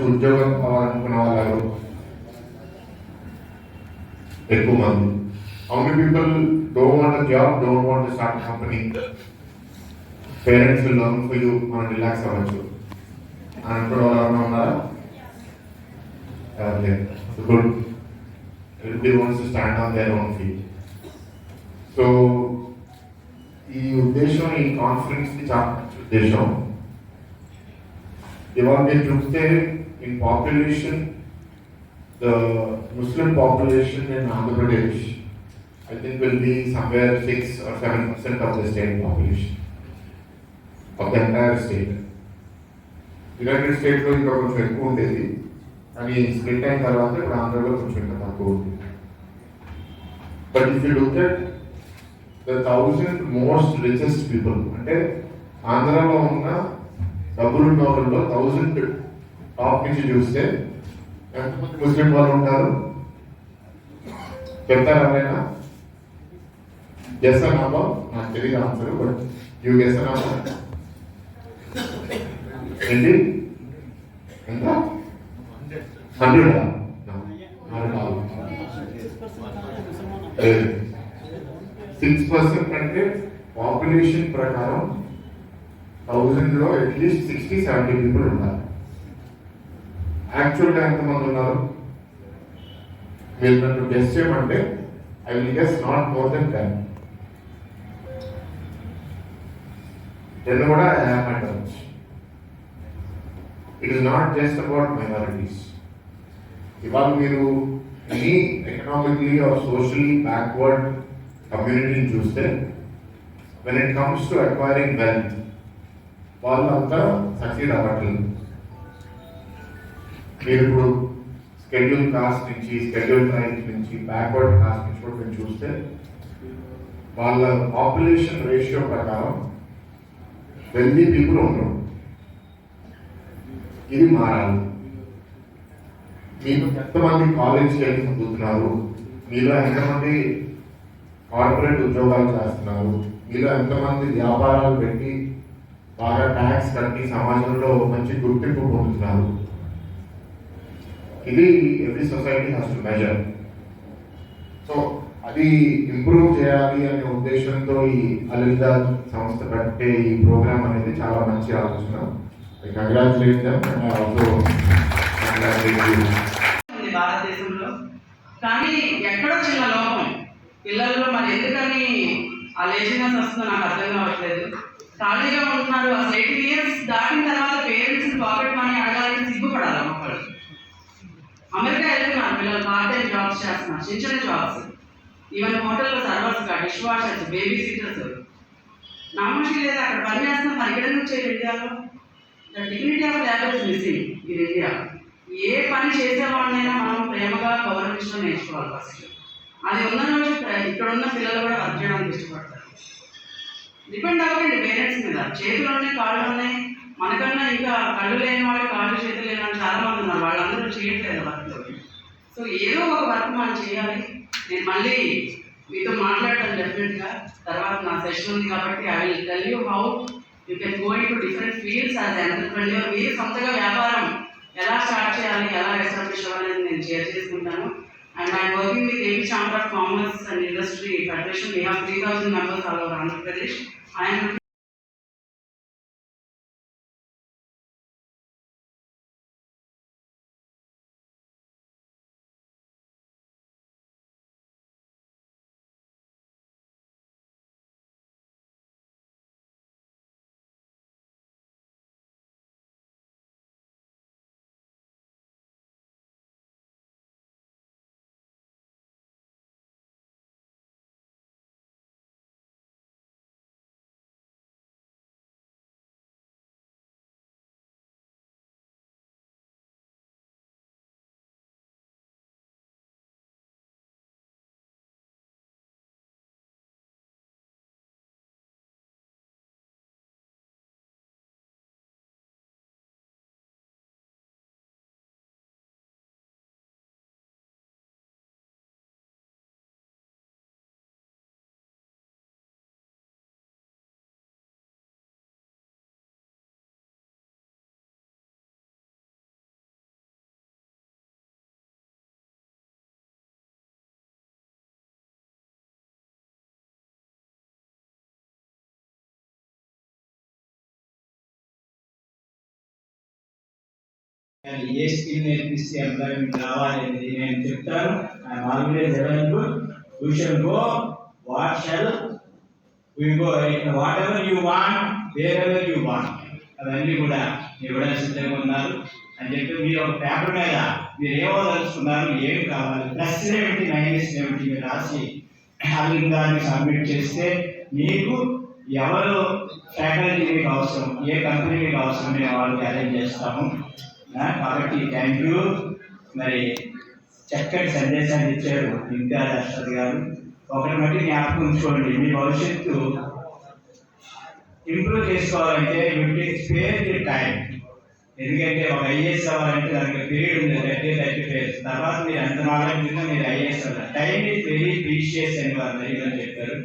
మంచి ఉద్యోగం కావాలనుకున్న వాళ్ళు ఎవరు ఎక్కువ మంది how many people don't want job don't want start company parents loan for you మనం రిలాక్స్ అవ్వచ్చు అనుకునే వాళ్ళు ఎవరైనా ఉన్నారా ఎవరు లేరు good everybody wants to stand on their own feet so ఈ ఉద్దేశం ఈ కాన్ఫరెన్స్కి చాలా మంచి ఉద్దేశం ఇవాళ మీరు చూస్తే in population the Muslim population in Andhra Pradesh I think will be somewhere six or seven percent of the state population of the entire state united స్టేట్లో ఇంకా కొంచెం ఎక్కువ ఉండేది కానీ స్ప్లిట్ అయిన తర్వాత ఇప్పుడు ఆంధ్రలో కొంచెం ఇంకా తక్కువ ఉంది. But if you look at the thousand most richest people అంటే ఆంధ్రాలో ఉన్న డబ్బులున్న వాళ్ళలో థౌజండ్ టాప్ నుంచి చూస్తే ఎంతమంది ముస్లిం వాళ్ళు ఉంటారు. చెప్తారా ఎవరైనా ఎస్ అన్నాబా నాకు తెలియదు ఆన్సర్ బట్ యూ ఎస్ అన్నాబా ఏంటి? ఎంత? సిక్స్ పర్సెంట్ అంటే పాపులేషన్ ప్రకారం థౌజండ్లో అట్లీస్ట్ సిక్స్టీ సెవెంటీ పీపుల్ ఉండాలి. యాక్చువల్గా ఎంతమంది ఉన్నారు? మీరు నన్ను గెస్ట్ చేయమంటే I will guess not more than ten ten కూడా అండవచ్చు it is not just about minorities ఇవాళ మీరు any economically or socially backward కమ్యూనిటీని చూస్తే when it comes to acquiring wealth వాళ్ళంతా సక్సీడ్ అవ్వట్లేదు. మీరు ఇప్పుడు స్కెడ్యూల్ కాస్ట్ నుంచి స్కెడ్యూల్ ట్రైన్స్ నుంచి బ్యాక్వర్డ్ కాస్ట్ నుంచి కూడా మీరు చూస్తే వాళ్ళ పాపులేషన్ రేషియో ప్రకారం వెల్దీ పీపుల్ ఉండరు. ఇది మారాలి. మీకు ఎంతమంది కాలేజ్ వెళ్ళి చదువుతున్నారు? మీలో ఎంతమంది కార్పొరేట్ ఉద్యోగాలు చేస్తున్నారు? మీలో ఎంతమంది వ్యాపారాలు పెట్టి బాగా ట్యాక్స్ కట్టి సమాజంలో మంచి గుర్తింపు పొందుతున్నారు? ఇది every society has to measure so అది ఇంప్రూవ్ చేయాలి అనే ఉద్దేశంతో ఈ అలిత సంస్థ పెట్టే ఈ ప్రోగ్రామ్ అనేది చాలా మంచి ఆలోచన. కంగ్రాచులేట్ భారతదేశంలో. కానీ ఎక్కడో చిన్న లోపం. పిల్లల్లో మరి ఎందుకని ఆ లేజినెస్ వస్తుందో నాకు అర్థం కావట్లేదు. ఖాళీగా ఉంటున్నారు. అసలు ఎయిటీన్ ఇయర్స్ దాటిన తర్వాత పేరెంట్స్ పాకెట్ మనీ అడగాలంటే సిగ్గుపడాలి? అమెరికా వెళ్తున్నారు పిల్లలు పార్ట్ టైం జాబ్స్ చేస్తున్నారు చిన్న చిన్న జాబ్స్ ఈవెన్ హోటల్లో సర్వర్స్గా డిష్ వాషర్స్ బేబీ సీటర్స్ నామోషి లేదు అక్కడ పని చేస్తున్నాం మరి ఇక్కడ నుంచి ఇండియాలో. The dignity of labour is missing in India ఏ పని చేసేవాడినైనా మనం ప్రేమగా గౌరవించడం నేర్చుకోవాలి ఫస్ట్ అది ఉన్న రోజు ఇక్కడ ఉన్న పిల్లలు కూడా వర్క్ చేయడానికి ఇష్టపడతారు. డిపెండ్ అవ్వకండి పేరెంట్స్ మీద. చేతులు ఉన్నాయి కాళ్ళు ఉన్నాయి మనకన్నా ఇంకా కళ్ళు లేని వాళ్ళు కాళ్ళు చేతులు లేని వాళ్ళు చాలా మంది ఉన్నారు. వాళ్ళందరూ చేయట్లేదు వర్క్ సో ఏదో ఒక వర్క్ మనం చేయాలి. నేను మళ్ళీ మీతో మాట్లాడటం డెఫినెట్గా తర్వాత నా సెషన్ ఉంది కాబట్టి I will tell you how you can go in to different fields as entrepreneur మీరు సొంతగా వ్యాపారం ఎలా స్టార్ట్ చేయాలి ఎలా ఎస్టాబ్లిష్ అవ్వాలని నేను షేర్ చేసుకుంటాను. And I working with AP chamber of commerce and industry federation we have three thousand members all over Andhra Pradesh I'm అది ఏ స్కిల్ నేర్పిస్తే ఎంప్లాయ్మెంట్ రావాలనేది నేను చెప్తాను. I'm always available you shall go what shall you go? Whatever you want wherever you want. అవన్నీ కూడా ఇవ్వడం సిద్ధంగా ఉన్నారు. అని చెప్పి మీరు ఒక పేపర్ మీద మీరు ఏమోదలుచుకున్నారు ఏం కావాలి? ప్లస్ ఏమిటి మైనస్ ఏమిటి మీరు రాసి అది దాన్ని సబ్మిట్ చేస్తే మీకు ఎవరు ఫ్యాకల్టీ మీకు అవసరం ఏ కంపెనీ మీకు అవసరం మేము వాళ్ళకి అరేంజ్ చేస్తాము. కాబట్టి థ్యాంక్ యూ మరి చక్కటి సందేశాన్ని ఇచ్చారు ఇంతియాజ్ అర్షద్ గారు. ఒకటి మట్టి జ్ఞాపకం ఉంచుకోండి మీ భవిష్యత్తు ఇంప్రూవ్ చేసుకోవాలంటే యూ స్పేర్ ది టైం ఎందుకంటే ఒక ఐఏఎస్ అవ్వాలంటే దానికి పీరియడ్ ఉంది థర్టీ థర్టీ ఫైవ్ తర్వాత మీరు ఎంత నాలెడ్జ్ ఉందో మీరు ఐఏఎస్ అవ్వాలి. టైం ఈజ్ వెరీ ప్రీషియస్ అని వారు మరి చెప్పారు.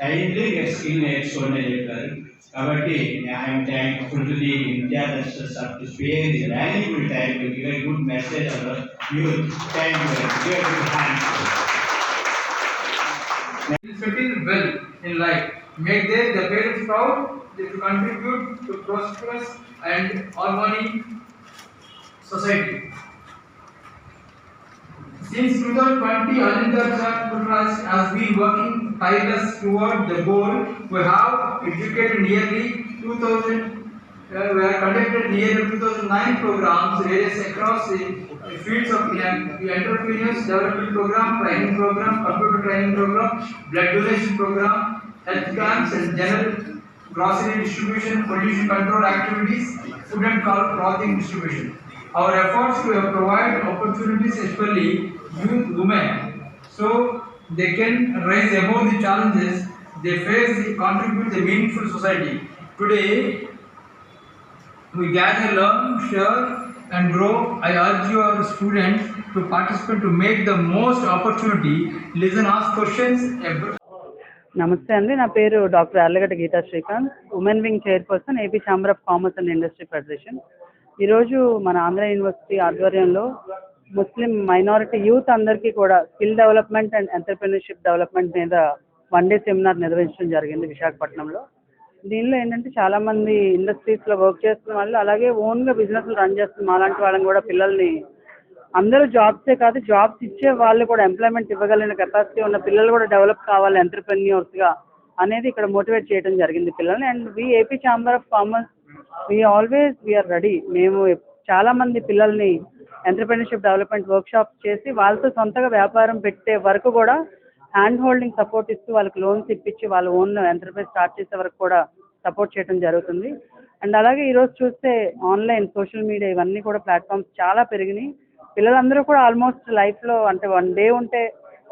టైంలీ మీరు స్కిల్ నేర్చుకోండి అని చెప్పారు కాబట్టి I'm thankful to the India దర్శస్ of to spare the valuable time to give a good message our youth thank you give a good hand will settle well in life. Make their the parents proud. They will contribute to prosperous and harmony society. Since 2020, All India Church Trust has been working tireless toward the goal. We have educated nearly 2,000. Uh, we have conducted nearly 2009 programs various across the fields of entrepreneurs development program, training program, computer training program, blood donation program, health camps and general grocery distribution, pollution control activities, food and clothing distribution. Our efforts to provide opportunities especially youth women so they can rise above the challenges they face contribute the meaningful society. Today we gather, learn, share, and grow. I urge your students to participate to make the most opportunity, listen, ask questions. నమస్తే అండి నా పేరు doctor Arlagadda Geetha Srikanth women wing chairperson AP chamber of commerce and industry federation ఈరోజు మన Andhra university ఆధ్వర్యంలో ముస్లిం minority youth అందరికీ కూడా skill development and entrepreneurship development మీద వన్ డే సెమినార్ నిర్వహించడం జరిగింది విశాఖపట్నంలో. దీనిలో ఏంటంటే చాలా మంది వర్క్ చేస్తున్న వాళ్ళు అలాగే ఓన్గా బిజినెస్లు రన్ చేస్తున్న మాలాంటి వాళ్ళని కూడా పిల్లల్ని అందరూ జాబ్సే కాదు జాబ్స్ ఇచ్చే వాళ్ళు కూడా ఎంప్లాయ్మెంట్ ఇవ్వగలిగిన కెపాసిటీ ఉన్న పిల్లలు కూడా డెవలప్ కావాలి ఎంటర్ప్రెన్యూర్స్గా అనేది ఇక్కడ మోటివేట్ చేయడం జరిగింది పిల్లల్ని. And we AP chamber of commerce we always we are ready మేము చాలా మంది పిల్లల్ని ఎంటర్ప్రెన్యూర్షిప్ డెవలప్మెంట్ వర్క్షాప్ చేసి వాళ్ళతో సొంతగా వ్యాపారం పెట్టే వరకు కూడా హ్యాండ్ హోల్డింగ్ సపోర్ట్ ఇస్తూ వాళ్ళకి లోన్స్ ఇప్పించి వాళ్ళ ఓన్ ఎంటర్ప్రైజ్ స్టార్ట్ చేసే వరకు కూడా సపోర్ట్ చేయడం జరుగుతుంది. అండ్ అలాగే ఈరోజు చూస్తే ఆన్లైన్ సోషల్ మీడియా ఇవన్నీ కూడా ప్లాట్ఫామ్స్ చాలా పెరిగినాయి. పిల్లలందరూ కూడా ఆల్మోస్ట్ లైఫ్లో అంటే వన్ డే ఉంటే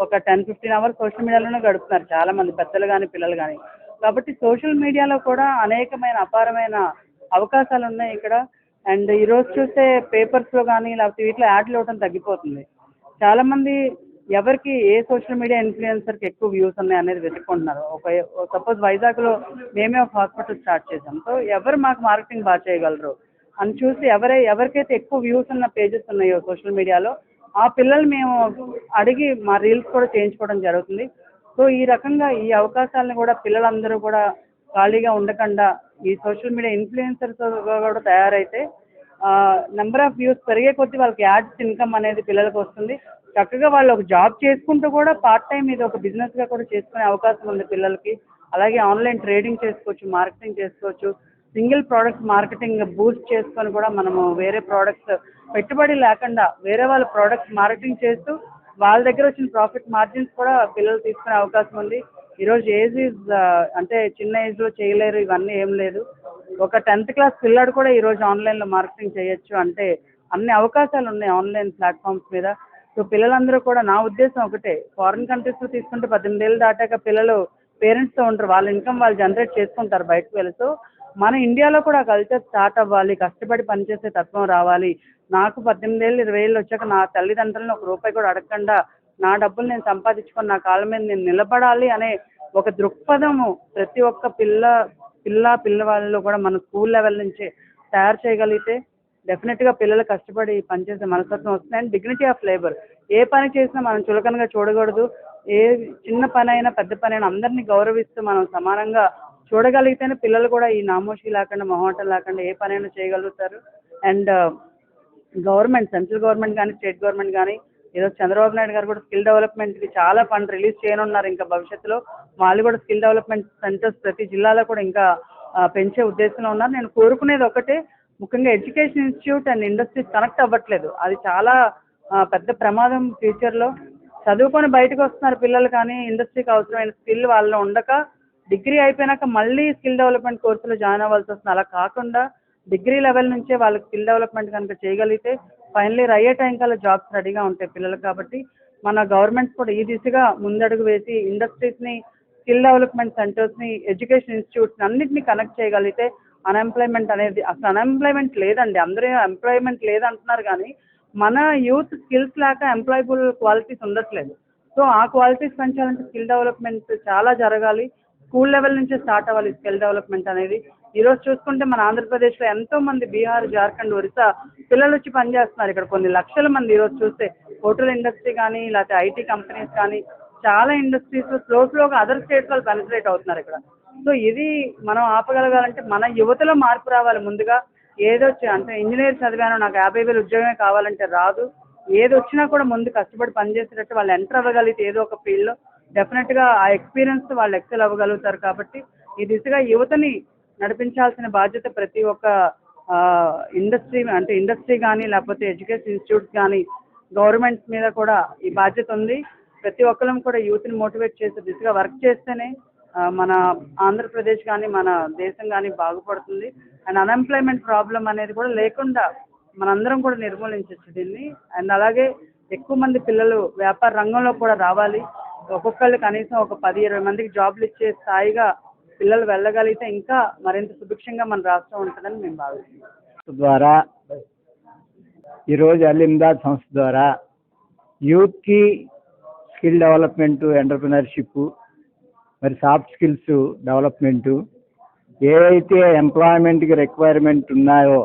ఒక టెన్ ఫిఫ్టీన్ అవర్స్ సోషల్ మీడియాలోనే గడుపుతున్నారు చాలా మంది పెద్దలు కానీ పిల్లలు కానీ కాబట్టి సోషల్ మీడియాలో కూడా అనేకమైన అపారమైన అవకాశాలు ఉన్నాయి ఇక్కడ. అండ్ ఈరోజు చూస్తే పేపర్స్లో కానీ లేకపోతే వీటిలో యాడ్లు ఇవ్వడం తగ్గిపోతుంది. చాలామంది ఎవరికి ఏ సోషల్ మీడియా ఇన్ఫ్లుయెన్సర్కి ఎక్కువ వ్యూస్ ఉన్నాయి అనేది వెతుక్కుంటున్నారు. ఒక సపోజ్ వైజాగ్లో మేమే ఒక హాస్పిటల్ స్టార్ట్ చేసాం సో ఎవరు మాకు మార్కెటింగ్ బాగా చేయగలరు? అని చూసి ఎవరై ఎవరికైతే ఎక్కువ వ్యూస్ ఉన్న పేజెస్ ఉన్నాయో సోషల్ మీడియాలో ఆ పిల్లలు మేము అడిగి మా రీల్స్ కూడా చేయించుకోవడం జరుగుతుంది. సో ఈ రకంగా ఈ అవకాశాలను కూడా పిల్లలందరూ కూడా ఖాళీగా ఉండకుండా ఈ సోషల్ మీడియా ఇన్ఫ్లుయెన్సర్స్ కూడా తయారైతే నెంబర్ ఆఫ్ వ్యూస్ పెరిగే కొద్దీ వాళ్ళకి యాడ్స్ ఇన్కమ్ అనేది పిల్లలకు వస్తుంది. చక్కగా వాళ్ళు ఒక జాబ్ చేసుకుంటూ కూడా పార్ట్ టైం ఇది ఒక బిజినెస్గా గా కూడా చేసుకునే అవకాశం ఉంది పిల్లలకి. అలాగే ఆన్లైన్ ట్రేడింగ్ చేసుకోవచ్చు మార్కెటింగ్ చేసుకోవచ్చు. సింగిల్ ప్రోడక్ట్ మార్కెటింగ్ బూస్ట్ చేసుకొని కూడా మనము వేరే ప్రోడక్ట్స్ పెట్టుబడి లేకుండా వేరే వాళ్ళ ప్రోడక్ట్స్ మార్కెటింగ్ చేస్తూ వాళ్ళ దగ్గర వచ్చిన ప్రాఫిట్ మార్జిన్స్ కూడా పిల్లలు తీసుకునే అవకాశం ఉంది. ఈరోజు ఏజ్ ఈజ్ అంటే చిన్న ఏజ్లో చేయలేరు ఇవన్నీ ఏం లేదు. ఒక టెన్త్ క్లాస్ పిల్లాడు కూడా ఈరోజు ఆన్లైన్లో మార్కెటింగ్ చేయొచ్చు అంటే అన్ని అవకాశాలు ఉన్నాయి ఆన్లైన్ ప్లాట్ఫామ్స్ మీద. సో పిల్లలందరూ కూడా నా ఉద్దేశం ఒకటే ఫారిన్ కంట్రీస్లో తీసుకుంటే పద్దెనిమిది ఏళ్ళు దాటాక పిల్లలు పేరెంట్స్తో ఉంటారు వాళ్ళ ఇన్కమ్ వాళ్ళు జనరేట్ చేసుకుంటారు బయటకు వెళ్ళి. సో మన ఇండియాలో కూడా కల్చర్ స్టార్ట్ అవ్వాలి కష్టపడి పనిచేసే తత్వం రావాలి. నాకు పద్దెనిమిది ఏళ్ళు ఇరవై ఏళ్ళు వచ్చాక నా తల్లిదండ్రులను ఒక రూపాయి కూడా అడగకుండా నా డబ్బులు నేను సంపాదించుకొని నా కాళ్ళ మీద నేను నిలబడాలి అనే ఒక దృక్పథము ప్రతి ఒక్క పిల్ల పిల్ల పిల్లవాళ్ళలో కూడా మన స్కూల్ లెవెల్ నుంచే తయారు చేయగలిగితే డెఫినెట్గా పిల్లలు కష్టపడి పనిచేసే మనస్తత్వం వస్తుంది. అండ్ డిగ్నిటీ ఆఫ్ లేబర్ ఏ పని చేసినా మనం చులకనగా చూడకూడదు. ఏ చిన్న పని అయినా పెద్ద పని అయినా అందరినీ గౌరవిస్తూ మనం సమానంగా చూడగలిగితేనే పిల్లలు కూడా ఈ నామోషి లేకుండా మొహమాటం లేకుండా ఏ పనైనా చేయగలుగుతారు. అండ్ గవర్నమెంట్ సెంట్రల్ గవర్నమెంట్ కానీ స్టేట్ గవర్నమెంట్ కానీ ఈరోజు చంద్రబాబు నాయుడు గారు కూడా స్కిల్ డెవలప్మెంట్కి చాలా ఫండ్ రిలీజ్ చేయనున్నారు. ఇంకా భవిష్యత్తులో వాళ్ళు కూడా స్కిల్ డెవలప్మెంట్ సెంటర్స్ ప్రతి జిల్లాలో కూడా ఇంకా పెంచే ఉద్దేశంలో ఉన్నారు. నేను కోరుకునేది ఒకటే ముఖ్యంగా education institute and industries connect అవ్వట్లేదు. అది చాలా పెద్ద ప్రమాదం ఫ్యూచర్లో చదువుకొని బయటకు వస్తున్నారు పిల్లలు కానీ ఇండస్ట్రీకి అవసరమైన స్కిల్ వాళ్ళలో ఉండక డిగ్రీ అయిపోయినాక మళ్ళీ స్కిల్ డెవలప్మెంట్ కోర్సులో జాయిన్ అవ్వాల్సి వస్తుంది. అలా కాకుండా డిగ్రీ లెవెల్ నుంచే వాళ్ళకి స్కిల్ డెవలప్మెంట్ కనుక చేయగలిగితే ఫైనల్ ఇయర్ అయ్యే టైం కల్లా జాబ్స్ రెడీగా ఉంటాయి పిల్లలకు కాబట్టి మన గవర్నమెంట్ కూడా ఈ దిశగా ముందడుగు వేసి ఇండస్ట్రీస్ని స్కిల్ డెవలప్మెంట్ సెంటర్స్ని ఎడ్యుకేషన్ ఇన్స్టిట్యూట్స్ అన్నింటినీ కనెక్ట్ చేయగలిగితే అన్ఎంప్లాయ్మెంట్ అనేది అసలు అన్ఎంప్లాయ్మెంట్ లేదండి. అందరూ ఎంప్లాయ్మెంట్ లేదంటున్నారు కానీ మన యూత్ స్కిల్స్ లేక ఎంప్లాయబుల్ క్వాలిటీస్ ఉండట్లేదు. సో ఆ క్వాలిటీస్ పెంచాలంటే స్కిల్ డెవలప్మెంట్ చాలా జరగాలి. స్కూల్ లెవెల్ నుంచి స్టార్ట్ అవ్వాలి స్కిల్ డెవలప్మెంట్ అనేది. ఈ రోజు చూసుకుంటే మన ఆంధ్రప్రదేశ్లో ఎంతో మంది బీహార్ జార్ఖండ్ ఒరిస్సా పిల్లలు వచ్చి పనిచేస్తున్నారు ఇక్కడ కొన్ని లక్షల మంది ఈరోజు చూస్తే హోటల్ ఇండస్ట్రీ కానీ లేకపోతే ఐటీ కంపెనీస్ కానీ చాలా ఇండస్ట్రీస్ స్లో స్లోగా అదర్ స్టేట్స్ వాళ్ళు పెనిట్రేట్ అవుతున్నారు ఇక్కడ. సో ఇది మనం ఆపగలగాలంటే మన యువతలో మార్పు రావాలి ముందుగా. ఏదో అంటే ఇంజనీర్ చదివాను నాకు యాభై వేలు ఉద్యోగమే కావాలంటే రాదు. ఏది వచ్చినా కూడా ముందు కష్టపడి పనిచేసేటట్టు వాళ్ళు ఎంటర్ అవ్వగలిగితే ఏదో ఒక ఫీల్డ్లో డెఫినెట్గా ఆ ఎక్స్పీరియన్స్ వాళ్ళు ఎక్సెల్ అవ్వగలుగుతారు కాబట్టి ఈ దిశగా యువతని నడిపించాల్సిన బాధ్యత ప్రతి ఒక్క ఇండస్ట్రీ అంటే ఇండస్ట్రీ కానీ లేకపోతే ఎడ్యుకేషన్ ఇన్స్టిట్యూట్స్ కానీ గవర్నమెంట్స్ మీద కూడా ఈ బాధ్యత ఉంది. ప్రతి ఒక్కరం కూడా యూత్ని మోటివేట్ చేసే దిశగా వర్క్ చేస్తేనే మన ఆంధ్రప్రదేశ్ కానీ మన దేశం కానీ బాగుపడుతుంది. అండ్ అన్ఎంప్లాయ్మెంట్ ప్రాబ్లం అనేది కూడా లేకుండా మనందరం కూడా నిర్మూలించవచ్చు దీన్ని. అండ్ అలాగే ఎక్కువ మంది పిల్లలు వ్యాపార రంగంలో కూడా రావాలి. ఒక్కొక్కళ్ళు కనీసం ఒక పది ఇరవై మందికి జాబ్లు ఇచ్చే స్థాయిగా పిల్లలు వెళ్ళగలిగితే ఇంకా మరింత సుభిక్షంగా మన రాష్ట్రం ఉంటుందని మేము భావిస్తున్నాం. ద్వారా ఈరోజు అలిమ్దాద్ సంస్థ ద్వారా యూత్కి స్కిల్ డెవలప్మెంట్ ఎంటర్ప్రినర్షిప్ మరి సాఫ్ట్ స్కిల్స్ డెవలప్మెంటు ఏవైతే ఎంప్లాయ్మెంట్కి రిక్వైర్మెంట్ ఉన్నాయో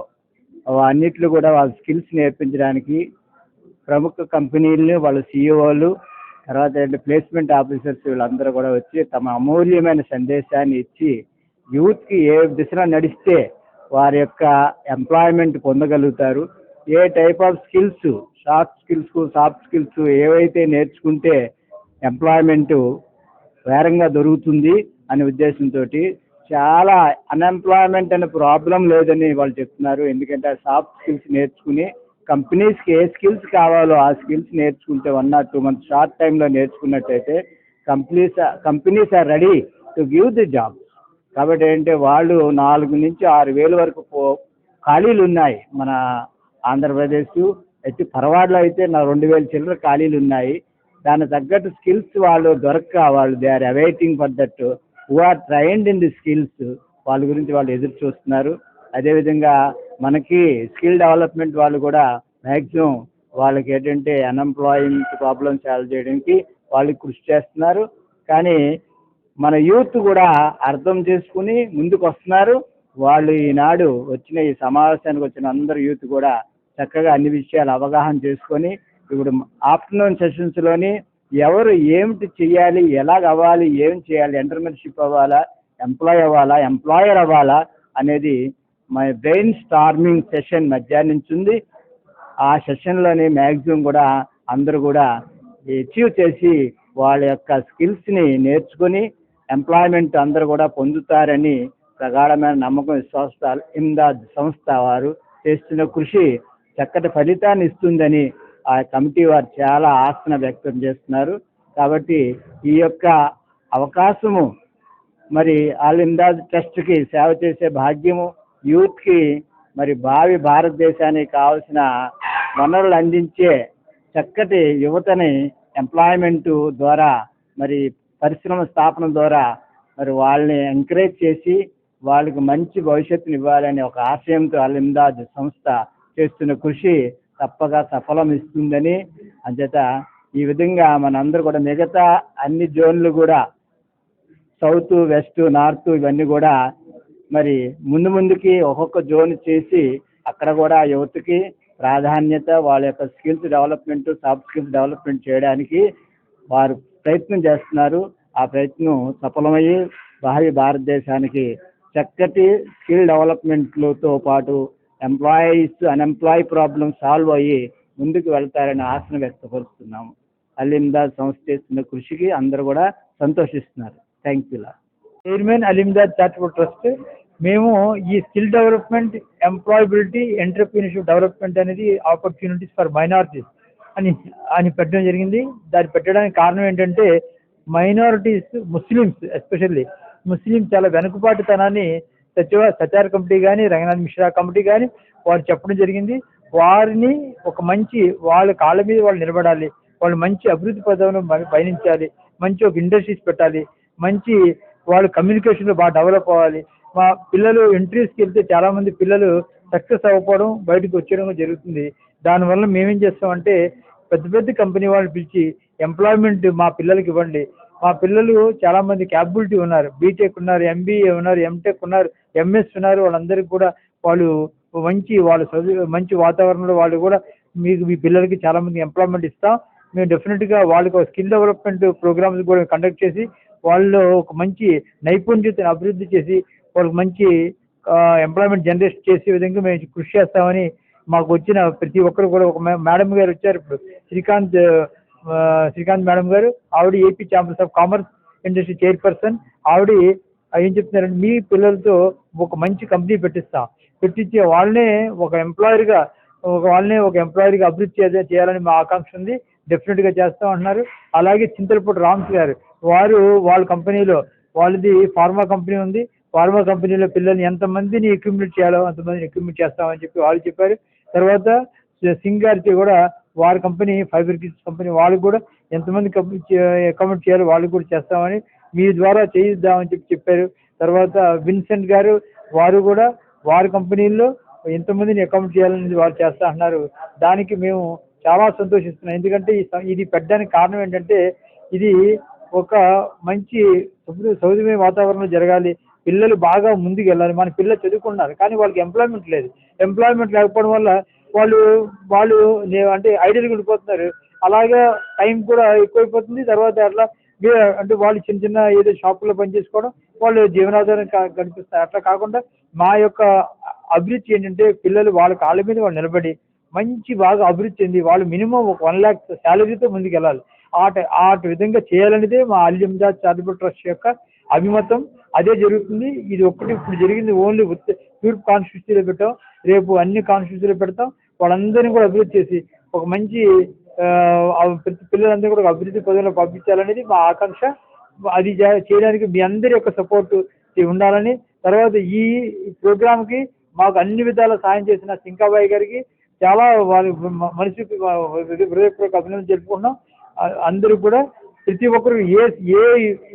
అన్నిట్లో కూడా వాళ్ళ స్కిల్స్ నేర్పించడానికి ప్రముఖ కంపెనీలు వాళ్ళ సీఈఓలు తర్వాత ఏంటి ప్లేస్మెంట్ ఆఫీసర్స్ వీళ్ళందరూ కూడా వచ్చి తమ అమూల్యమైన సందేశాన్ని ఇచ్చి యూత్కి ఏ దిశలో నడిస్తే వారి యొక్క ఎంప్లాయ్మెంట్ పొందగలుగుతారు. ఏ type of skills soft skills soft skills ఏవైతే నేర్చుకుంటే ఎంప్లాయ్మెంట్ వేరంగా దొరుకుతుంది అనే ఉద్దేశంతో చాలా అన్ఎంప్లాయ్మెంట్ అనే ప్రాబ్లం లేదని వాళ్ళు చెప్తున్నారు. ఎందుకంటే ఆ సాఫ్ట్ స్కిల్స్ నేర్చుకుని కంపెనీస్కి ఏ స్కిల్స్ కావాలో ఆ స్కిల్స్ నేర్చుకుంటే one or two months short టైంలో నేర్చుకున్నట్టయితే companies companies are ready to give the job. కాబట్టి ఏంటంటే వాళ్ళు నాలుగు నుంచి ఆరు వేలు వరకు పో- ఖాళీలు ఉన్నాయి మన ఆంధ్రప్రదేశ్. అయితే పర్వాడలో అయితే నా రెండు వేల చిల్లర ఖాళీలు ఉన్నాయి. దానికి తగ్గట్టు స్కిల్స్ వాళ్ళు దొరక్క వాళ్ళు they are awaiting for that who are trained in the skills. వాళ్ళ గురించి వాళ్ళు ఎదురు చూస్తున్నారు. అదేవిధంగా మనకి స్కిల్ డెవలప్మెంట్ వాళ్ళు కూడా మ్యాక్సిమం వాళ్ళకి ఏంటంటే అన్ఎంప్లాయింగ్ ప్రాబ్లమ్ సాల్వ్ చేయడానికి వాళ్ళు కృషి చేస్తున్నారు. కానీ మన యూత్ కూడా అర్థం చేసుకుని ముందుకు వస్తున్నారు వాళ్ళు ఈనాడు వచ్చిన ఈ సమావేశానికి వచ్చిన అందరు యూత్ కూడా చక్కగా అన్ని విషయాలు అవగాహన చేసుకొని ఇప్పుడు ఆఫ్టర్నూన్ సెషన్స్లోని ఎవరు ఏమిటి చేయాలి ఎలాగ అవ్వాలి ఏం చేయాలి ఎంటర్ప్రినర్షిప్ అవ్వాలా ఎంప్లాయ్ అవ్వాలా ఎంప్లాయర్ అవ్వాలా అనేది మై బ్రెయిన్ స్టార్మింగ్ సెషన్ మధ్యాహ్నం నుంచి ఉంది ఆ సెషన్లోని మ్యాక్సిమం కూడా అందరూ కూడా అచీవ్ చేసి వాళ్ళ యొక్క స్కిల్స్ని నేర్చుకుని ఎంప్లాయ్మెంట్ అందరూ కూడా పొందుతారని ప్రగాఢమైన నమ్మకం విశ్వాసాలు ఇమ్దాద్ సంస్థ వారు చేస్తున్న కృషి చక్కటి ఫలితాన్ని ఇస్తుందని ఆ కమిటీ వారు చాలా ఆసన వ్యక్తం చేస్తున్నారు. కాబట్టి ఈ యొక్క అవకాశము మరి ఆల్ ఇమ్దాద్ ట్రస్ట్కి సేవ చేసే భాగ్యము యూత్కి మరి భావి భారతదేశానికి కావాల్సిన వనరులు అందించే చక్కటి యువతని ఎంప్లాయ్మెంట్ ద్వారా మరి పరిశ్రమ స్థాపన ద్వారా మరి వాళ్ళని ఎంకరేజ్ చేసి వాళ్ళకి మంచి భవిష్యత్తుని ఇవ్వాలనే ఒక ఆశయంతో అల్ సంస్థ చేస్తున్న కృషి తప్పగా సఫలం ఇస్తుందని అంచేత ఈ విధంగా మనందరూ కూడా మిగతా అన్ని జోన్లు కూడా సౌత్ వెస్ట్ నార్త్ ఇవన్నీ కూడా మరి ముందు ముందుకి ఒక్కొక్క జోన్ చేసి అక్కడ కూడా ఆ యువతకి ప్రాధాన్యత వాళ్ళ యొక్క skills development soft skills development చేయడానికి వారు ప్రయత్నం చేస్తున్నారు. ఆ ప్రయత్నం సఫలమయ్యి భావి భారతదేశానికి చక్కటి స్కిల్ డెవలప్మెంట్లతో పాటు ఎంప్లాయీస్ అన్ఎంప్లాయ్ ప్రాబ్లం సాల్వ్ అయ్యి ముందుకు వెళ్తారని ఆశను వ్యక్తపరుస్తున్నాము. అలిందాద్ సంస్థ చేస్తున్న కృషికి అందరూ కూడా సంతోషిస్తున్నారు. Thank you chairman Alimdad charitable trust మేము ఈ skill development employability entrepreneurship development అనేది ఆపర్చునిటీస్ ఫర్ మైనారిటీస్ అని అని పెట్టడం జరిగింది. దాన్ని పెట్టడానికి కారణం ఏంటంటే మైనారిటీస్ ముస్లిమ్స్ ఎస్పెషల్లీ ముస్లిం చాలా వెనుకబాటుతనాన్ని సచివ సచార్ కమిటీ కానీ రంగనాథ్ మిశ్రా కమిటీ కానీ వారు చెప్పడం జరిగింది. వారిని ఒక మంచి వాళ్ళ కాళ్ళ మీద వాళ్ళు నిలబడాలి. వాళ్ళు మంచి అభివృద్ధి పదవులను పయనించాలి. మంచి ఒక ఇండస్ట్రీస్ పెట్టాలి. మంచి వాళ్ళు కమ్యూనికేషన్లో బాగా డెవలప్ అవ్వాలి. మా పిల్లలు ఎంట్రీస్కి వెళ్తే చాలామంది పిల్లలు సక్సెస్ అవ్వకపోవడం బయటకు వచ్చేయడం జరుగుతుంది. దానివల్ల మేమేం చేస్తామంటే పెద్ద పెద్ద కంపెనీ వాళ్ళు పిలిచి ఎంప్లాయ్మెంట్ మా పిల్లలకి ఇవ్వండి. మా పిల్లలు చాలా మంది క్యాపబిలిటీ ఉన్నారు బీటెక్ ఉన్నారు ఎంబీఏ ఉన్నారు ఎంటెక్ ఉన్నారు ఎంఎస్ ఉన్నారు. వాళ్ళందరికీ కూడా వాళ్ళు మంచి వాళ్ళు మంచి వాతావరణంలో వాళ్ళు కూడా మీకు మీ పిల్లలకి చాలా మంది ఎంప్లాయ్మెంట్ ఇస్తాం. మేము డెఫినెట్గా వాళ్ళకి స్కిల్ డెవలప్మెంట్ ప్రోగ్రామ్స్ కూడా కండక్ట్ చేసి వాళ్ళు ఒక మంచి నైపుణ్యతను అభివృద్ధి చేసి వాళ్ళకి మంచి ఎంప్లాయ్మెంట్ జనరేట్ చేసే విధంగా మేము కృషి చేస్తామని మాకు వచ్చిన ప్రతి ఒక్కరు కూడా ఒక మే- మేడం గారు వచ్చారు ఇప్పుడు. శ్రీకాంత్ శ్రీకాంత్ మేడం గారు ఆవిడ AP chambers of commerce industry chairperson. ఆవిడ ఏం చెప్తున్నారంటే మీ పిల్లలతో ఒక మంచి కంపెనీ పెట్టిస్తాం. పెట్టించి వాళ్ళనే ఒక ఎంప్లాయర్గా ఒక వాళ్ళనే ఒక ఎంప్లాయర్గా అభివృద్ధి చేయ- చేయాలని మా ఆకాంక్ష ఉంది. డెఫినెట్గా చేస్తాం అంటున్నారు. అలాగే చింతలపూడి రామ్స్ గారు వారు వాళ్ళ కంపెనీలో వాళ్ళది ఫార్మా కంపెనీ ఉంది. ఫార్మా కంపెనీలో పిల్లల్ని ఎంతమందిని ఎక్విప్మెంట్ చేయాలో అంతమందిని ఎక్విప్మెంట్ చేస్తామని చెప్పి వాళ్ళు చెప్పారు. తర్వాత సింగార్కి కూడా వారి కంపెనీ ఫైబర్ కిడ్స్ కంపెనీ వాళ్ళకు కూడా ఎంతమంది అకౌంట్ చేయాలో వాళ్ళు కూడా చేస్తామని మీ ద్వారా చేయిద్దామని చెప్పి చెప్పారు. తర్వాత విన్సెంట్ గారు వారు కూడా వారి కంపెనీల్లో ఎంతమందిని అకౌంట్ చేయాలని వారు చేస్తా అన్నారు. దానికి మేము చాలా సంతోషిస్తున్నాం. ఎందుకంటే ఈ స- ఇది పెట్టడానికి కారణం ఏంటంటే ఇది ఒక మంచి సౌదమే వాతావరణం జరగాలి. పిల్లలు బాగా ముందుకు వెళ్ళాలి మన పిల్లలు చదువుకున్నారు కానీ వాళ్ళకి ఎంప్లాయ్మెంట్ లేదు. ఎంప్లాయ్మెంట్ లేకపోవడం వల్ల వాళ్ళు వాళ్ళు అంటే ఐడియల్ ఉండిపోతున్నారు. అలాగే టైం కూడా ఎక్కువైపోతుంది. తర్వాత అట్లా అంటే వాళ్ళు చిన్న చిన్న ఏదో షాపుల్లో పనిచేసుకోవడం వాళ్ళు జీవనాధారం కనిపిస్తారు. అట్లా కాకుండా మా యొక్క అభిరుచి ఏంటంటే పిల్లలు వాళ్ళ కాళ్ళ మీద వాళ్ళు నిలబడి మంచి బాగా అభివృద్ధి చెంది వాళ్ళు మినిమం ఒక వన్ ల్యాక్ శాలరీతో ముందుకు వెళ్ళాలి ఆట ఆ విధంగా చేయాలనేదే మా అల్యంజాద్ చారిటబుల్ ట్రస్ట్ యొక్క అభిమతం. అదే జరుగుతుంది. ఇది ఒక్కటి ఇప్పుడు జరిగింది ఓన్లీ తూర్పు కాన్స్టిట్యూన్సీలో పెట్టాం. రేపు అన్ని కాన్స్టిట్యూన్సీలో పెడతాం. వాళ్ళందరినీ కూడా అభివృద్ధి చేసి ఒక మంచి ప్రతి పిల్లలందరూ కూడా అభివృద్ధి పదంలో పంపించాలనేది మా ఆకాంక్ష. అది చేయడానికి మీ అందరి యొక్క సపోర్ట్ ఉండాలని. తర్వాత ఈ ప్రోగ్రామ్కి మాకు అన్ని విధాల సాయం చేసిన సింకాబాయి గారికి చాలా వారి మనిషికి హృదయపూర్వక అభినందన జరుపుకుంటున్నాం అందరూ కూడా ప్రతి ఒక్కరు ఏ ఏ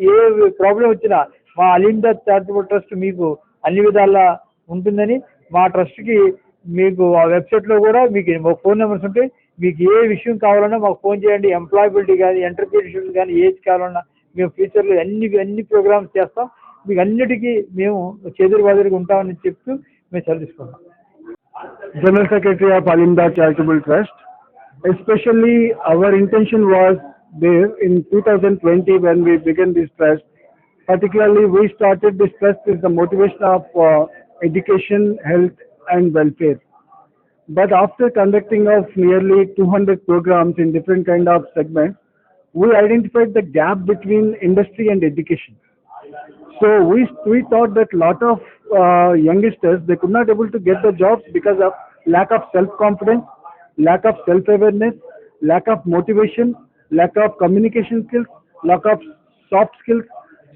ఏ ప్రాబ్లం వచ్చినా మా అలీందాద్ చారిటబుల్ ట్రస్ట్ మీకు అన్ని విధాలా ఉంటుందని మా ట్రస్ట్కి మీకు ఆ వెబ్సైట్లో కూడా మీకు మా ఫోన్ నెంబర్స్ ఉంటాయి మీకు ఏ విషయం కావాలన్నా మాకు ఫోన్ చేయండి ఎంప్లాయబిలిటీ కానీ ఎంటర్ప్రీనర్షిప్ కానీ ఏది కావాలన్నా మేము ఫ్యూచర్లో అన్ని అన్ని ప్రోగ్రామ్స్ చేస్తాం మీకు అన్నిటికీ మేము చేదురు బాదురుగా ఉంటామని చెప్తూ మేము సెలవు general secretary of Alimda charitable trust Trust. Especially, our intention was there in 2020 when we began this trust. Particularly, we started this trust with the motivation of uh, education, health, and welfare. But after conducting of nearly 200 programs in different kind of segments, we identified the gap between industry and education. So we we thought that lot of uh, youngsters they could not able to get the jobs because of lack of self confidence, lack of self awareness, lack of motivation, lack of communication skills, lack of soft skills.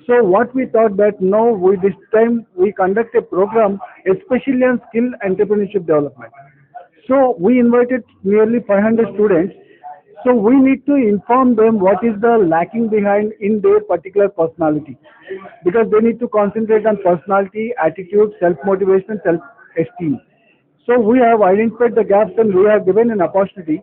So what we thought that now we this time we conduct a program especially on skill entrepreneurship development. So we invited nearly 500 students. So we need to inform them what is the lacking behind in their particular personality. Because they need to concentrate on personality, attitude, self-motivation, self-esteem. So we have identified the gaps and we have given an opportunity.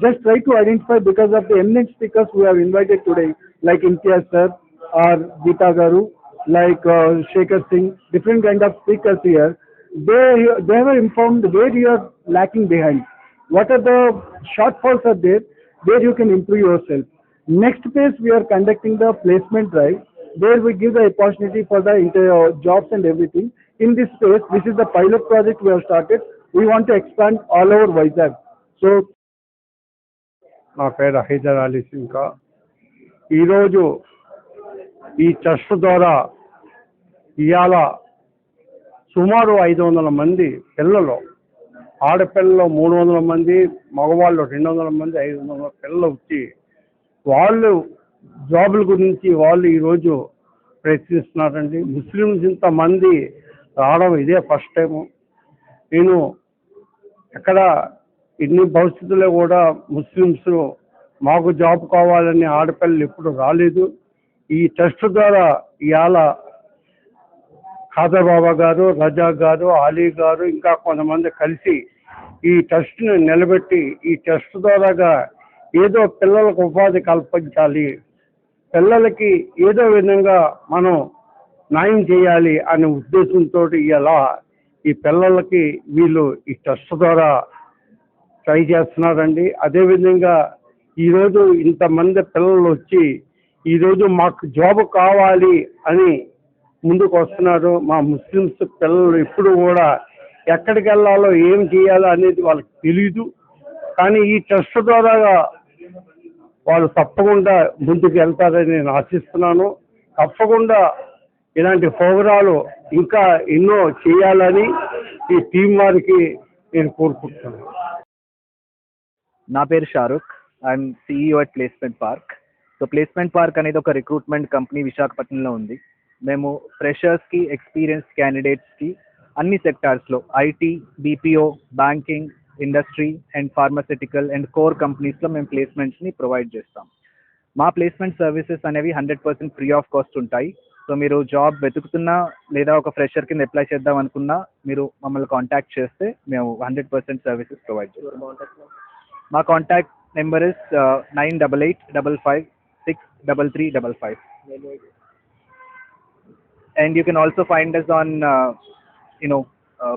Just try to identify because of the eminent speakers we have invited today, like Imtiaz sir or Geeta Garu, like uh, Shekhar Singh, different kind of speakers here. They, they have informed where you are lacking behind. What are the shortfalls are there, where you can improve yourself. Next phase, we are conducting the placement drive, where we give the opportunity for the inter- uh, jobs and everything. In this phase, this is the pilot project we have started. we want to expand all over Vizag. So, నా పేరు హైదర్ అలీ సింకా ఈరోజు ఈ trust ద్వారా ఇవాళ సుమారు ఐదు వందల మంది పిల్లలు ఆడపిల్లలు మూడు వందల మంది మగవాళ్ళు రెండు వందల మంది ఐదు వందల పిల్లలు వచ్చి వాళ్ళు జాబుల గురించి వాళ్ళు ఈరోజు ప్రయత్నిస్తున్నారండి. ముస్లిమ్స్ ఇంతమంది రావడం ఇదే ఫస్ట్ టైము. నేను ఎక్కడ ఇన్ని భవిష్యత్తులో కూడా ముస్లిమ్స్ మాకు జాబ్ కావాలని ఆడపిల్లలు ఎప్పుడు రాలేదు. ఈ ట్రస్ట్ ద్వారా ఇవాళ ఖాదర్ బాబా గారు రజా గారు అలీ గారు ఇంకా కొంతమంది కలిసి ఈ ట్రస్ట్ని నిలబెట్టి ఈ ట్రస్ట్ ద్వారాగా ఏదో పిల్లలకు ఉపాధి కల్పించాలి. పిల్లలకి ఏదో విధంగా మనం న్యాయం చేయాలి అనే ఉద్దేశంతో ఇలా ఈ పిల్లలకి వీళ్ళు ఈ ట్రస్ట్ ద్వారా ట్రై చేస్తున్నారండి. అదేవిధంగా ఈరోజు ఇంతమంది పిల్లలు వచ్చి ఈరోజు మాకు జాబ్ కావాలి అని ముందుకు వస్తున్నారు మా ముస్లిమ్స్ పిల్లలు ఎప్పుడు కూడా ఎక్కడికి వెళ్ళాలో ఏం చేయాలో అనేది వాళ్ళకి తెలియదు కానీ ఈ ట్రస్ట్ ద్వారా వాళ్ళు తప్పకుండా ముందుకు వెళ్తారని నేను ఆశిస్తున్నాను. తప్పకుండా ఇలాంటి ప్రోగ్రాలు ఇంకా ఎన్నో చేయాలని ఈ టీం వారికి నేను కోరుకుంటున్నాను. నా పేరు Shahrukh. I'm CEO at placement park so placement park అనేది ఒక రిక్రూట్మెంట్ కంపెనీ విశాఖపట్నంలో ఉంది. మేము ఫ్రెషర్స్కి ఎక్స్పీరియన్స్ క్యాండిడేట్స్కి అన్ని సెక్టార్స్లో IT BPO banking industry and pharmaceutical and core కంపెనీస్లో మేము ప్లేస్మెంట్స్ని ప్రొవైడ్ చేస్తాం. మా ప్లేస్మెంట్ సర్వీసెస్ అనేవి hundred percent free of cost ఉంటాయి. సో మీరు జాబ్ వెతుకుతున్నా లేదా ఒక ఫ్రెషర్ కింద అప్లై చేద్దాం అనుకున్నా మీరు మమ్మల్ని కాంటాక్ట్ చేస్తే మేము హండ్రెడ్ పర్సెంట్ సర్వీసెస్ ప్రొవైడ్ చేస్తాం. మా contact number is nine double eight double five six double three double five. And you can also find us on, uh, you know, uh,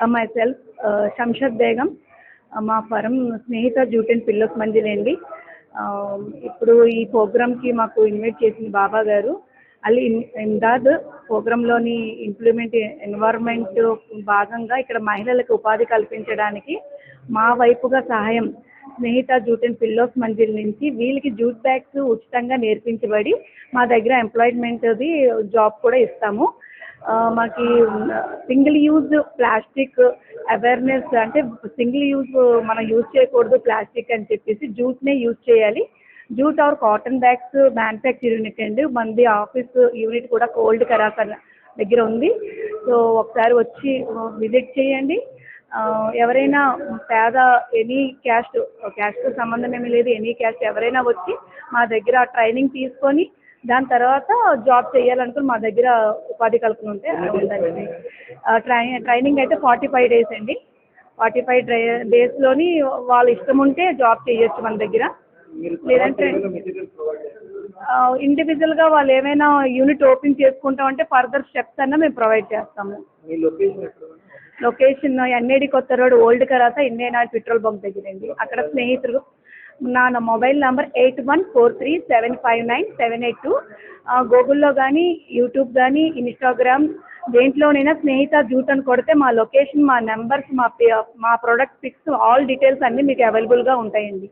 myself Shamshad Begum మా firm Snehitha jute and pillows Manzil అండి. Um, ఇప్పుడు ఈ ప్రోగ్రామ్కి మాకు invite చేసింది బాబా గారు. అల్లి Imdad ప్రోగ్రాంలోని implement environment భాగంగా ఇక్కడ మహిళలకు ఉపాధి కల్పించడానికి మా వైపుగా సహాయం Snehitha jute and pillows Manzil నుంచి వీళ్ళకి జూట్ బ్యాగ్స్ ఉచితంగా నేర్పించబడి మా దగ్గర ఎంప్లాయ్మెంట్ది జాబ్ కూడా ఇస్తాము. మాకు సింగిల్ యూజ్ ప్లాస్టిక్ అవేర్నెస్ అంటే సింగిల్ యూజ్ మనం యూజ్ చేయకూడదు ప్లాస్టిక్ అని చెప్పేసి జూట్నే యూజ్ చేయాలి. Jute or cotton bags manufacture unit అండి. మనది ఆఫీస్ యూనిట్ కూడా కోల్డ్ కరాకర్ దగ్గర ఉంది. సో ఒకసారి వచ్చి విజిట్ చేయండి. ఎవరైనా పేద ఎనీ క్యాస్ట్ క్యాస్ట్ సంబంధం ఏమీ లేదు ఎనీ క్యాస్ట్ ఎవరైనా వచ్చి మా దగ్గర ట్రైనింగ్ తీసుకొని దాని తర్వాత జాబ్ చేయాలనుకుని మా దగ్గర ఉపాధి కల్పన ఉంటే ఉందండి. ట్రై ట్రైనింగ్ అయితే ఫార్టీ ఫైవ్ డేస్ అండి. ఫార్టీ ఫైవ్ డ్రై డేస్లోని వాళ్ళ ఇష్టం ఉంటే జాబ్ చేయొచ్చు మన దగ్గర. లేదంటే ఇండివిజువల్గా వాళ్ళు ఏమైనా యూనిట్ ఓపెన్ చేసుకుంటామంటే ఫర్దర్ స్టెప్స్ అన్న మేము ప్రొవైడ్ చేస్తాము. లొకేషన్ ఎన్ఏడి కొత్త రోడ్ ఓల్డ్ కరాత ఇండియన్ ఆయిల్ పెట్రోల్ బంక్ దగ్గరండి. అక్కడ స్నేహితులు నా నా mobile number eight one four three seven five nine seven eight two. గూగుల్లో కానీ యూట్యూబ్ కానీ ఇన్స్టాగ్రామ్ దేంట్లోనైనా స్నేహిత జూట్ అని కొడితే మా లొకేషన్ మా నెంబర్స్ మా మా ప్రోడక్ట్ పిక్స్ ఆల్ డీటెయిల్స్ అన్నీ మీకు అవైలబుల్గా ఉంటాయండి.